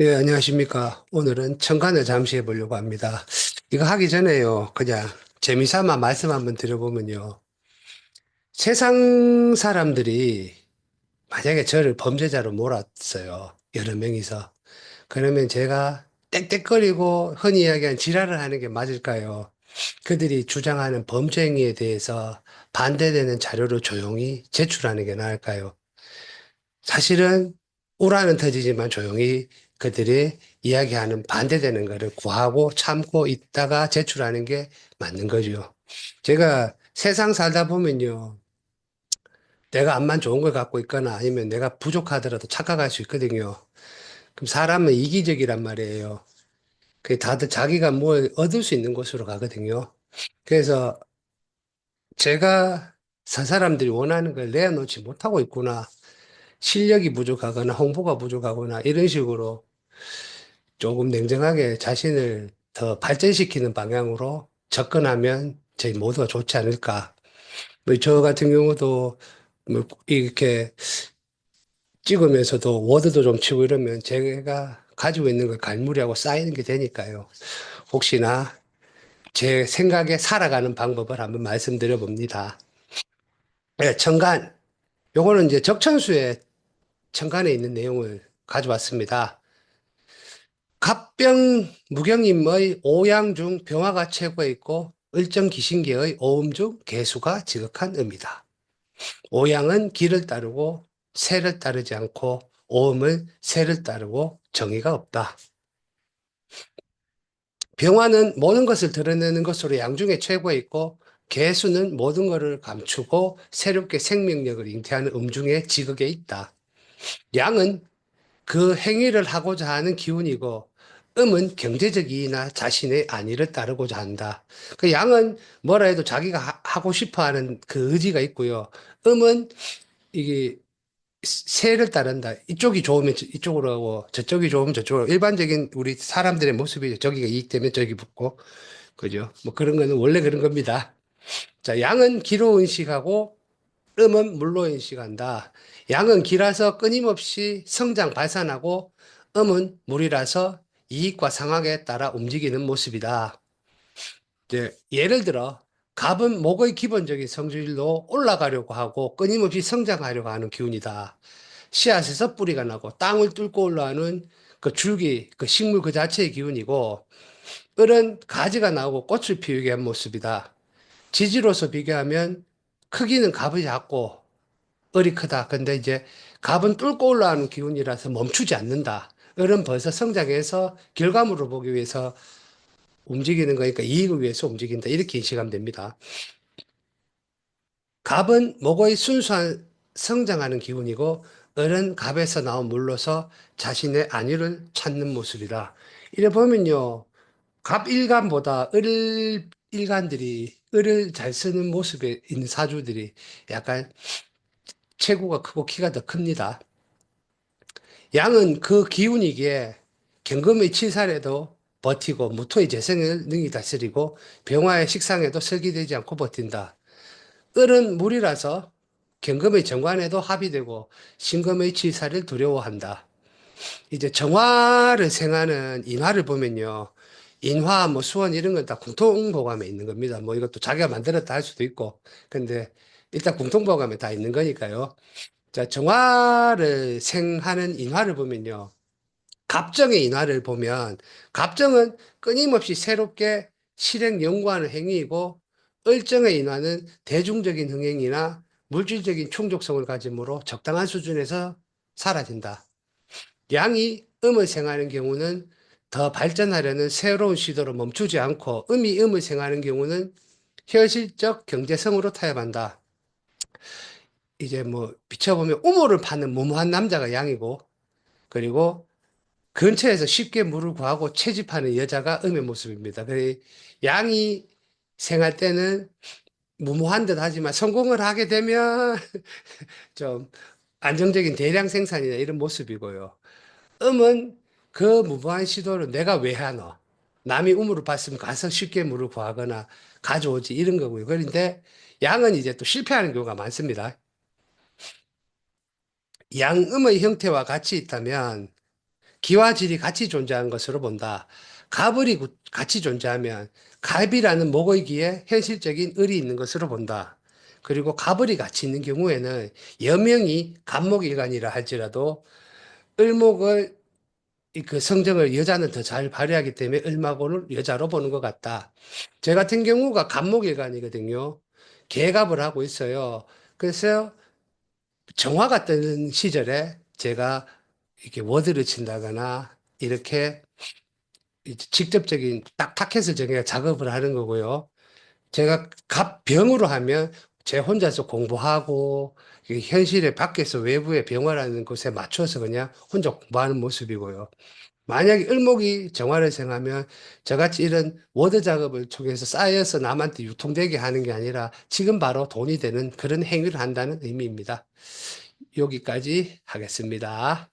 예, 안녕하십니까. 오늘은 청간을 잠시 해보려고 합니다. 이거 하기 전에요, 그냥 재미삼아 말씀 한번 드려보면요. 세상 사람들이 만약에 저를 범죄자로 몰았어요. 여러 명이서. 그러면 제가 땡땡거리고 흔히 이야기하는 지랄을 하는 게 맞을까요? 그들이 주장하는 범죄 행위에 대해서 반대되는 자료를 조용히 제출하는 게 나을까요? 사실은 우라는 터지지만 조용히 그들이 이야기하는 반대되는 거를 구하고 참고 있다가 제출하는 게 맞는 거죠. 제가 세상 살다 보면요. 내가 암만 좋은 걸 갖고 있거나 아니면 내가 부족하더라도 착각할 수 있거든요. 그럼 사람은 이기적이란 말이에요. 그 다들 자기가 뭘 얻을 수 있는 곳으로 가거든요. 그래서 제가 저 사람들이 원하는 걸 내어놓지 못하고 있구나. 실력이 부족하거나 홍보가 부족하거나 이런 식으로 조금 냉정하게 자신을 더 발전시키는 방향으로 접근하면 저희 모두가 좋지 않을까. 뭐저 같은 경우도 뭐 이렇게 찍으면서도 워드도 좀 치고 이러면 제가 가지고 있는 걸 갈무리하고 쌓이는 게 되니까요. 혹시나 제 생각에 살아가는 방법을 한번 말씀드려 봅니다. 네, 청간. 요거는 이제 적천수의 청간에 있는 내용을 가져왔습니다. 갑병 무경임의 오양 중 병화가 최고에 있고 을정 기신계의 오음 중 개수가 지극한 의미다. 오양은 길을 따르고 새를 따르지 않고 오음은 새를 따르고 정의가 없다. 병화는 모든 것을 드러내는 것으로 양중에 최고에 있고 개수는 모든 것을 감추고 새롭게 생명력을 잉태하는 음중에 지극에 있다. 양은 그 행위를 하고자 하는 기운이고 음은 경제적 이익이나 자신의 안위를 따르고자 한다. 그 양은 뭐라 해도 자기가 하- 하고 싶어 하는 그 의지가 있고요. 음은 이게 새를 따른다. 이쪽이 좋으면 저- 이쪽으로 하고 저쪽이 좋으면 저쪽으로. 일반적인 우리 사람들의 모습이 저기가 이익되면 저기 붙고. 그죠? 뭐 그런 거는 원래 그런 겁니다. 자, 양은 기로 인식하고 음은 물로 인식한다. 양은 기라서 끊임없이 성장 발산하고 음은 물이라서 이익과 상황에 따라 움직이는 모습이다. 이제 예를 들어 갑은 목의 기본적인 성질로 올라가려고 하고 끊임없이 성장하려고 하는 기운이다. 씨앗에서 뿌리가 나고 땅을 뚫고 올라오는 그 줄기, 그 식물 그 자체의 기운이고 을은 가지가 나오고 꽃을 피우게 한 모습이다. 지지로서 비교하면 크기는 갑이 작고 을이 크다. 근데 이제 갑은 뚫고 올라가는 기운이라서 멈추지 않는다. 을은 벌써 성장해서 결과물을 보기 위해서 움직이는 거니까 이익을 위해서 움직인다. 이렇게 인식하면 됩니다. 갑은 목의 순수한 성장하는 기운이고 을은 갑에서 나온 물로서 자신의 안위를 찾는 모습이다. 이래 보면요. 갑 일간보다 을 일간들이 을을 잘 쓰는 모습에 있는 사주들이 약간 체구가 크고 키가 더 큽니다. 양은 그 기운이기에 경금의 치살에도 버티고 무토의 재생을 능히 다스리고 병화의 식상에도 설기되지 않고 버틴다. 을은 물이라서 경금의 정관에도 합의되고 신금의 치살을 두려워한다. 이제 정화를 생하는 인화를 보면요. 인화, 뭐 수원 이런 건 다 공통보감에 있는 겁니다. 뭐 이것도 자기가 만들었다 할 수도 있고. 근데 일단 공통보감에 다 있는 거니까요. 자, 정화를 생하는 인화를 보면요. 갑정의 인화를 보면 갑정은 끊임없이 새롭게 실행 연구하는 행위이고 을정의 인화는 대중적인 흥행이나 물질적인 충족성을 가짐으로 적당한 수준에서 사라진다. 양이 음을 생하는 경우는 더 발전하려는 새로운 시도로 멈추지 않고 음이 음을 생하는 경우는 현실적 경제성으로 타협한다. 이제 뭐 비춰보면 우물을 파는 무모한 남자가 양이고 그리고 근처에서 쉽게 물을 구하고 채집하는 여자가 음의 모습입니다. 양이 생할 때는 무모한 듯 하지만 성공을 하게 되면 좀 안정적인 대량 생산이나 이런 모습이고요. 음은 그 무모한 시도를 내가 왜 하노? 남이 우물을 봤으면 가서 쉽게 물을 구하거나 가져오지 이런 거고요. 그런데 양은 이제 또 실패하는 경우가 많습니다. 양음의 형태와 같이 있다면 기와 질이 같이 존재하는 것으로 본다. 갑을이 구- 같이 존재하면 갑이라는 목의 기에 현실적인 을이 있는 것으로 본다. 그리고 갑을이 같이 있는 경우에는 여명이 갑목일간이라 할지라도 을목을 이그 성정을 여자는 더 잘 발휘하기 때문에 을마고를 여자로 보는 것 같다. 제 같은 경우가 갑목일간이거든요. 개갑을 하고 있어요. 그래서 정화가 뜨는 시절에 제가 이렇게 워드를 친다거나 이렇게 직접적인 딱 타켓을 정해 작업을 하는 거고요. 제가 갑 병으로 하면 제 혼자서 공부하고 이 현실에 밖에서 외부의 병화라는 곳에 맞춰서 그냥 혼자 공부하는 모습이고요. 만약에 을목이 정화를 생하면 저같이 이런 워드 작업을 통해서 쌓여서 남한테 유통되게 하는 게 아니라 지금 바로 돈이 되는 그런 행위를 한다는 의미입니다. 여기까지 하겠습니다.